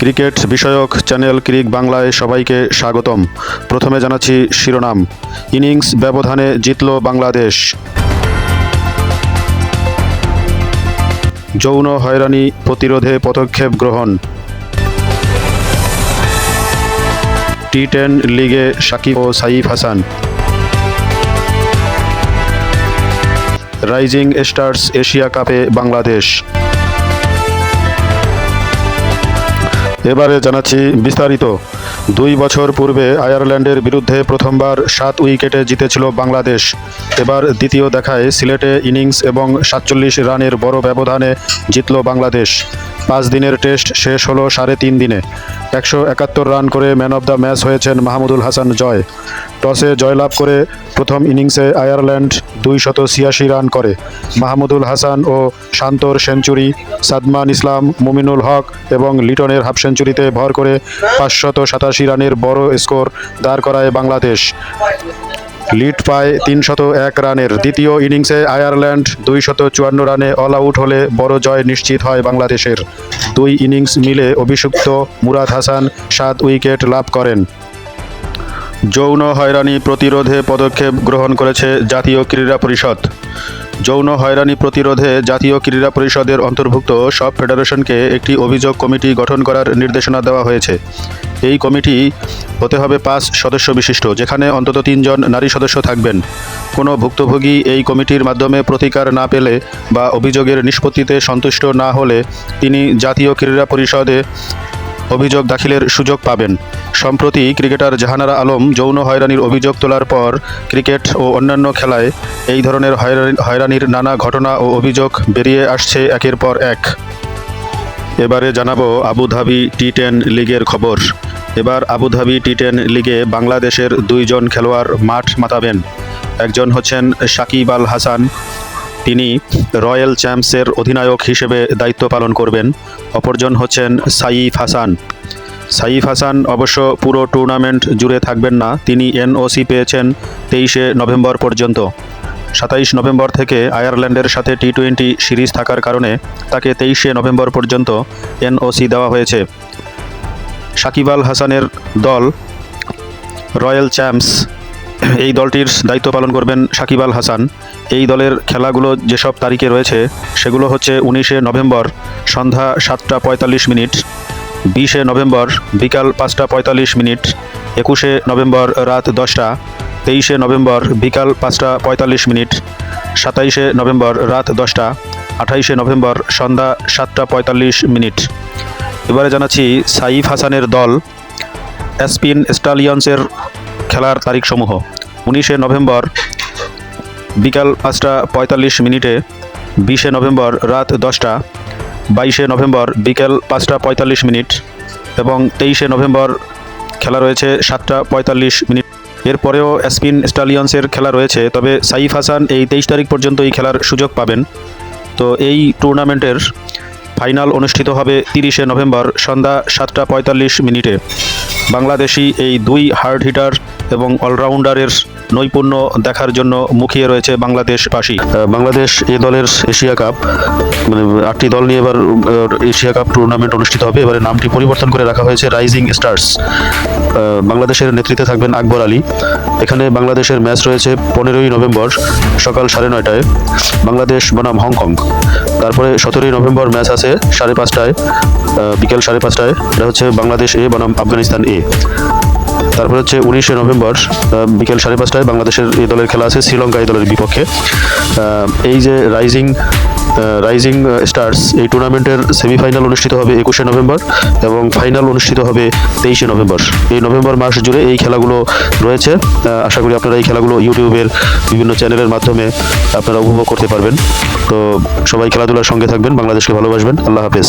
Cricket বিষয়ক channel ক্রিক বাংলায় সবাইকে স্বাগতম। প্রথমে জানাচ্ছি শিরোনাম। ইনিংস ব্যবধানে জিতল বাংলাদেশ। যৌন হয়রানি প্রতিরোধে পদক্ষেপ গ্রহণ। টি টেন লিগে সাকিব ও Saif Hasan. Rising stars Asia কাপে বাংলাদেশ। এবারে জানাচ্ছি বিস্তারিত। দুই বছর পূর্বে আয়ারল্যান্ডের বিরুদ্ধে প্রথমবার সাত উইকেটে জিতেছিল বাংলাদেশ। এবার দ্বিতীয় দেখায় সিলেটে ইনিংস এবং সাতচল্লিশ রানের বড় ব্যবধানে জিতল বাংলাদেশ। পাঁচ দিনের টেস্ট শেষ হলো সাড়ে তিন দিনে। একশো একাত্তর রান করে ম্যান অব দ্য ম্যাচ হয়েছেন মাহমুদুল হাসান জয়। টসে জয়লাভ করে প্রথম ইনিংসে আয়ারল্যান্ড দুই শত ছিয়াশি রান করে। মাহমুদুল হাসান ও শান্তর সেঞ্চুরি, সাদমান ইসলাম, মুমিনুল হক এবং লিটনের হাফ সেঞ্চুরিতে ভর করে পাঁচশত সাতাশি রানের বড় স্কোর দাঁড় করায় বাংলাদেশ। লিড পায় তিনশত এক রানের। দ্বিতীয় ইনিংসে আয়ারল্যান্ড দুইশত চুয়ান্ন রানে অল আউট হলে বড় জয় নিশ্চিত হয় বাংলাদেশের। দুই ইনিংস মিলে অভিষিক্ত মুরাদ হাসান সাত উইকেট লাভ করেন। যৌন হয়রানি প্রতিরোধে পদক্ষেপ গ্রহণ করেছে জাতীয় ক্রীড়া পরিষদ। যৌন হয়রানি প্রতিরোধে জাতীয় ক্রীড়া পরিষদের অন্তর্ভুক্ত সব ফেডারেশনকে একটি অভিযোগ কমিটি গঠন করার নির্দেশনা দেওয়া হয়েছে। এই কমিটি হতে হবে পাঁচ সদস্য বিশিষ্ট, যেখানে অন্তত তিনজন নারী সদস্য থাকবেন। কোনো ভুক্তভোগী এই কমিটির মাধ্যমে প্রতিকার না পেলে বা অভিযোগের নিষ্পত্তিতে সন্তুষ্ট না হলে তিনি জাতীয় ক্রীড়া পরিষদে অভিযোগ দাখিলের সুযোগ পাবেন। সম্প্রতি ক্রিকেটার জাহানারা আলম যৌন হয়রানির অভিযোগ তোলার পর ক্রিকেট ও অন্যান্য খেলায় এই ধরনের হয়রানি- হয়রানির নানা ঘটনা ও অভিযোগ বেরিয়ে আসছে একের পর এক। এবারে জানাব আবুধাবি টি টেন লিগের খবর। এবার আবুধাবি টি টেন লিগে বাংলাদেশের দুইজন খেলোয়াড় মাঠ মাতাবেন। একজন হচ্ছেন সাকিব আল হাসান, তিনি রয়্যাল চ্যাম্পসের অধিনায়ক হিসেবে দায়িত্ব পালন করবেন। অপরজন হচ্ছেন সাইফ হাসান। সাইফ হাসান অবশ্য পুরো টুর্নামেন্ট জুড়ে থাকবেন না, তিনি এনওসি পেয়েছেন তেইশে নভেম্বর পর্যন্ত। সাতাইশ নভেম্বর থেকে আয়ারল্যান্ডের সাথে টি টোয়েন্টি সিরিজ থাকার কারণে তাকে তেইশে নভেম্বর পর্যন্ত এনওসি দেওয়া হয়েছে। সাকিব আল হাসানের দল, রয়্যাল চ্যাম্পস, এই দলটির দায়িত্ব পালন করবেন সাকিব আল হাসান। এই দলের খেলাগুলো যেসব তারিখে রয়েছে, সেগুলো হচ্ছে উনিশে নভেম্বর সন্ধ্যা সাতটা পঁয়তাল্লিশ মিনিট, বিশে নভেম্বর বিকাল পাঁচটা পঁয়তাল্লিশ মিনিট, একুশে নভেম্বর রাত দশটা, তেইশে নভেম্বর বিকাল পাঁচটা পঁয়তাল্লিশ মিনিট, সাতাইশে নভেম্বর রাত দশটা, আঠাইশে নভেম্বর সন্ধ্যা সাতটা পঁয়তাল্লিশ মিনিট। এবারে জানাচ্ছি, সাইফ হাসানের দল অ্যাসপিন স্টালিয়ন্সের খেলার তারিখসমূহ। উনিশে নভেম্বর বিকাল পাঁচটা পঁয়তাল্লিশ মিনিটে, বিশে নভেম্বর রাত দশটা, বাইশে নভেম্বর বিকেল পাঁচটা পঁয়তাল্লিশ মিনিট এবং তেইশে নভেম্বর খেলা রয়েছে সাতটা পঁয়তাল্লিশ মিনিট। এরপরেও স্পিন স্টালিয়ন্সের খেলা রয়েছে, তবে সাইফ হাসান এই তেইশ তারিখ পর্যন্ত এই খেলার সুযোগ পাবেন। তো এই টুর্নামেন্টের ফাইনাল অনুষ্ঠিত হবে তিরিশে নভেম্বর সন্ধ্যা সাতটা পঁয়তাল্লিশ মিনিটে। বাংলাদেশি এই দুই হার্ড হিটার এবং অলরাউন্ডারের নৈপুণ্য দেখার জন্য মুখিয়ে রয়েছে বাংলাদেশবাসী। আহ, বাংলাদেশ এ দলের এশিয়া কাপ মানে আটটি দল নিয়ে এবার এশিয়া কাপ টুর্নামেন্ট অনুষ্ঠিত হবে। এবারে নামটি পরিবর্তন করে রাখা হয়েছে রাইজিং স্টার্স বাংলাদেশের নেতৃত্বে থাকবেন আকবর আলী। এখানে বাংলাদেশের ম্যাচ রয়েছে পনেরোই নভেম্বর সকাল সাড়ে নয়টায়। বাংলাদেশ বনাম হংকং। তারপরে সতেরোই নভেম্বর ম্যাচ আছে সাড়ে পাঁচটায় বিকেল সাড়ে পাঁচটায়। এটা হচ্ছে বাংলাদেশ এ বনাম আফগানিস্তান এ। তারপরে হচ্ছে উনিশে নভেম্বর বিকেল সাড়ে পাঁচটায় বাংলাদেশের এই দলের খেলা আছে, শ্রীলঙ্কা এই দলের বিপক্ষে। এই যে রাইজিং রাইজিং স্টার্স এই টুর্নামেন্টের সেমিফাইনাল অনুষ্ঠিত হবে একুশে নভেম্বর এবং ফাইনাল অনুষ্ঠিত হবে তেইশে নভেম্বর। এই নভেম্বর মাস জুড়ে এই খেলাগুলো রয়েছে। আশা করি আপনারা এই খেলাগুলো ইউটিউবের বিভিন্ন চ্যানেলের মাধ্যমে আপনারা উপভোগ করতে পারবেন। তো সবাই খেলাধুলার সঙ্গে থাকবেন, বাংলাদেশকে ভালোবাসবেন। আল্লাহ হাফেজ।